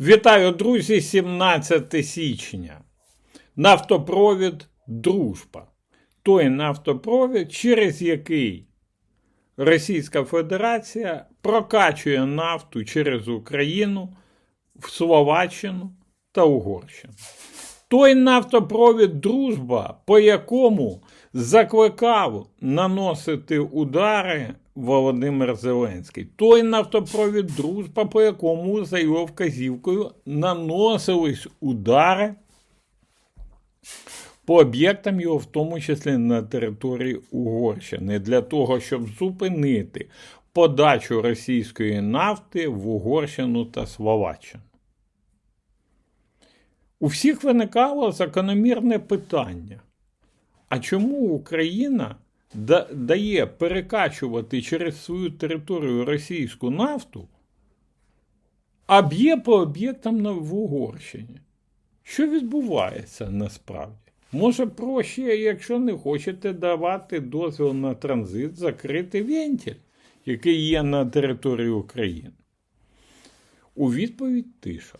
Вітаю, друзі, 17 січня. Нафтопровід Дружба. Той нафтопровід, через який Російська Федерація прокачує нафту через Україну в Словаччину та Угорщину. Той нафтопровід Дружба, по якому закликав наносити удари Володимир Зеленський. Той нафтопровід Дружба, по якому, за його вказівкою, наносились удари по об'єктам його, в тому числі на території Угорщини, для того, щоб зупинити подачу російської нафти в Угорщину та Словаччину. У всіх виникало закономірне питання. А чому Україна да- дає перекачувати через свою територію російську нафту, а б'є по об'єктам в Угорщині? Що відбувається насправді? Може проще, якщо не хочете давати дозвіл на транзит, закрити вентиль, який є на території України? У відповідь тиша.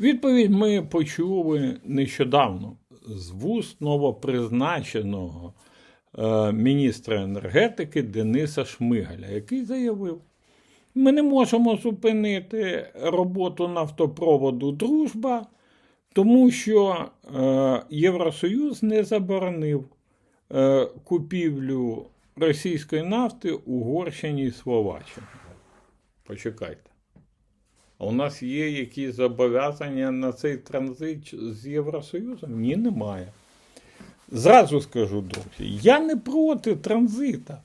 Відповідь ми почули нещодавно з вуст новопризначеного е, міністра енергетики Дениса Шмигаля, який заявив: ми не можемо зупинити роботу нафтопроводу Дружба, тому що е, Євросоюз не заборонив е, купівлю російської нафти Угорщині і Словаччині. Почекайте. У нас є якісь зобов'язання на цей транзит з Євросоюзом? Ні, немає. Зразу скажу, друзі, я не проти транзита.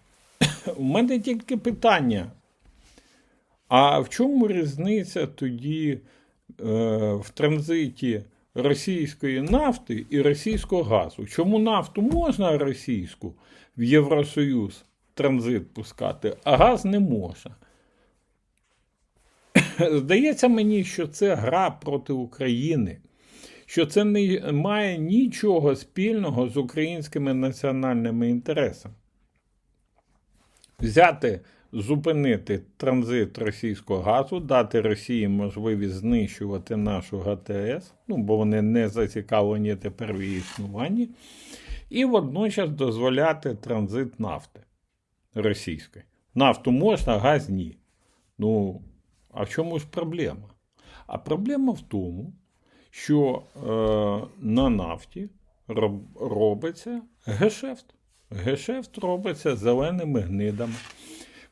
У мене тільки питання. А в чому різниця тоді е, в транзиті російської нафти і російського газу? Чому нафту можна російську в Євросоюз транзит пускати, а газ не можна? Здається мені, що це гра проти України, що це не має нічого спільного з українськими національними інтересами. Взяти, зупинити транзит російського газу, дати Росії можливість знищувати нашу ГТС, ну, бо вони не зацікавлені тепер в її існуванні, і водночас дозволяти транзит нафти російської. Нафту можна, газ ні. Ну, а в чому ж проблема? А проблема в тому, що е, на нафті роб, робиться гешефт. Гешефт робиться зеленими гнидами.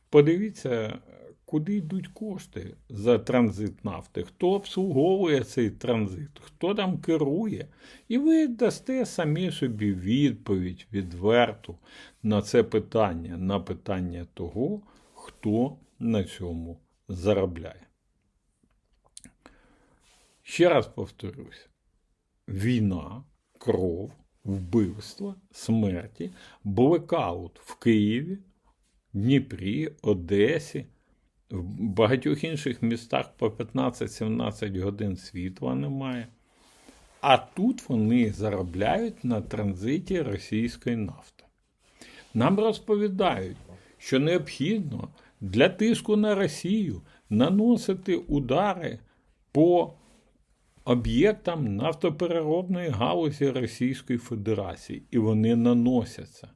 Подивіться, куди йдуть кошти за транзит нафти, хто обслуговує цей транзит, хто там керує. І ви дасте самі собі відповідь відверту на це питання, на питання того, хто на цьому заробляє. Ще раз повторюся: війна, кров, вбивство, смерті, блекаут в Києві, Дніпрі, Одесі, в багатьох інших містах по 15-17 годин світла немає. А тут вони заробляють на транзиті російської нафти. Нам розповідають, що необхідно для тиску на Росію наносити удари по об'єктам нафтопереробної галузі Російської Федерації, і вони наносяться.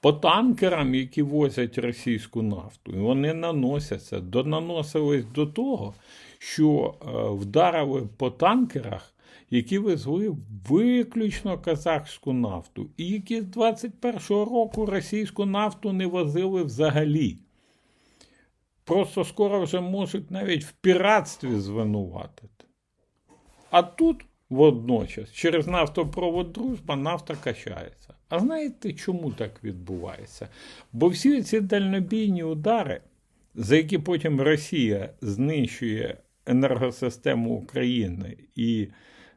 По танкерам, які возять російську нафту, і вони наносяться, донаносились до того, що е, вдарили по танкерах, які везли виключно казахську нафту, і які з 21-го року російську нафту не возили взагалі. Просто скоро вже можуть навіть в піратстві звинуватити. А тут водночас через нафтопровод дружба нафта качається. А знаєте, чому так відбувається? Бо всі ці дальнобійні удари, за які потім Росія знищує енергосистему України і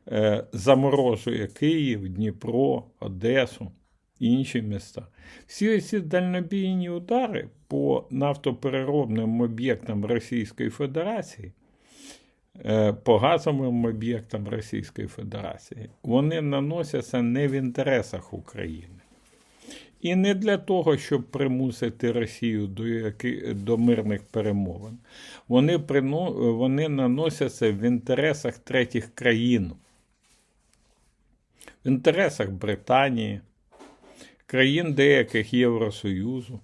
е, заморожує Київ, Дніпро, Одесу і інші міста. Всі ці дальнобійні удари по нафтопереробним об'єктам Російської Федерації е, по газовим об'єктам Російської Федерації, вони наносяться не в інтересах України. І не для того, щоб примусити Росію до, яки, до мирних перемовин. Вони, прино, вони наносяться в інтересах третіх країн, в інтересах Британії, країн деяких Євросоюзу.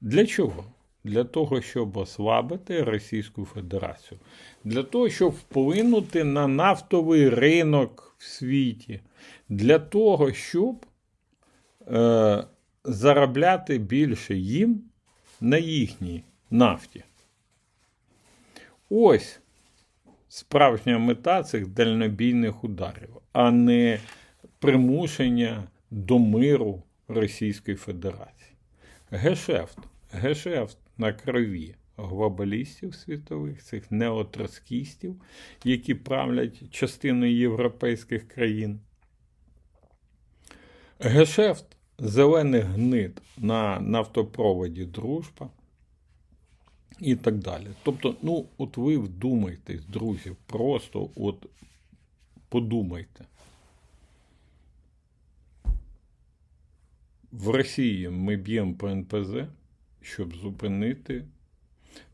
Для чого? Для того, щоб ослабити Російську Федерацію, для того, щоб вплинути на нафтовий ринок в світі, для того, щоб е, заробляти більше їм на їхній нафті. Ось справжня мета цих дальнобійних ударів, а не примушення до миру Російської Федерації. Гешефт. Гешефт на крові глобалістів світових, цих неотроцкістів, які правлять частиною європейських країн. Гешефт зелених гнид на нафтопроводі Дружба і так далі. Тобто, ну, от ви вдумайтесь, друзі, просто от подумайте. В Росії ми б'ємо по НПЗ, щоб зупинити.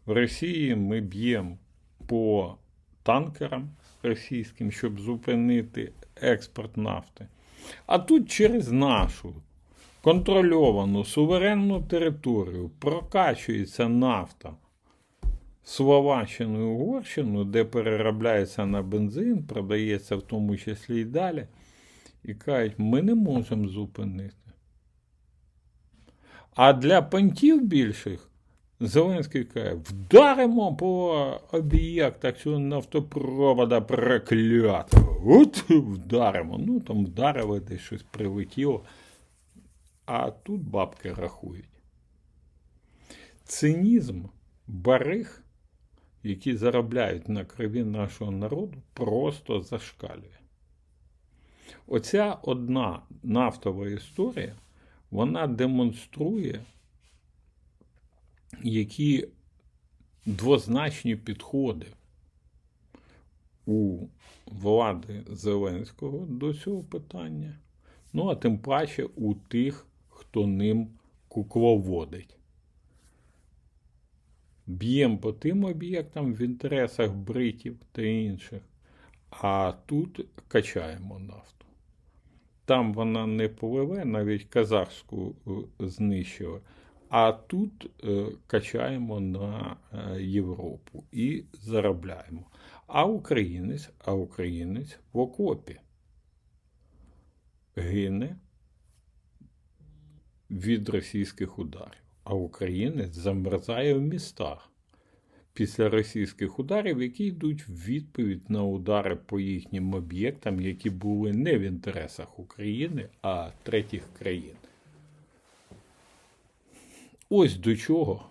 В Росії ми б'ємо по танкерам російським, щоб зупинити експорт нафти. А тут через нашу контрольовану суверенну територію прокачується нафта Словаччиною Угорщину, де переробляється на бензин, продається в тому числі і далі. І кажуть, ми не можемо зупинити. А для понтів більших Зеленський каже, вдаримо по об'єктах цього нафтопровода проклятого. От вдаримо. Ну там вдарили, десь щось прилетіло. А тут бабки рахують. Цинізм бариг, які заробляють на крові нашого народу, просто зашкалює. Оця одна нафтова історія, вона демонструє, які двозначні підходи у влади Зеленського до цього питання. Ну, а тим паче у тих, хто ним кукловодить. Б'ємо по тим об'єктам в інтересах бритів та інших, а тут качаємо нафту. Там вона не пливе, навіть казахську е, знищили, а тут е, качаємо на е, Європу і заробляємо. А українець, а українець в окопі. Гине від російських ударів, а українець замерзає в містах після російських ударів, які йдуть в відповідь на удари по їхнім об'єктам, які були не в інтересах України, а третіх країн. Ось до чого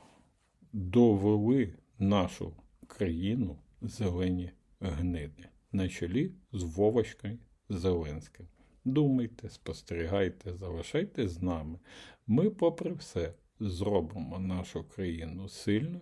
довели нашу країну зелені гниди на чолі з Вовочкою Зеленським. Думайте, спостерігайте, залишайте з нами. Ми, попри все, зробимо нашу країну сильною,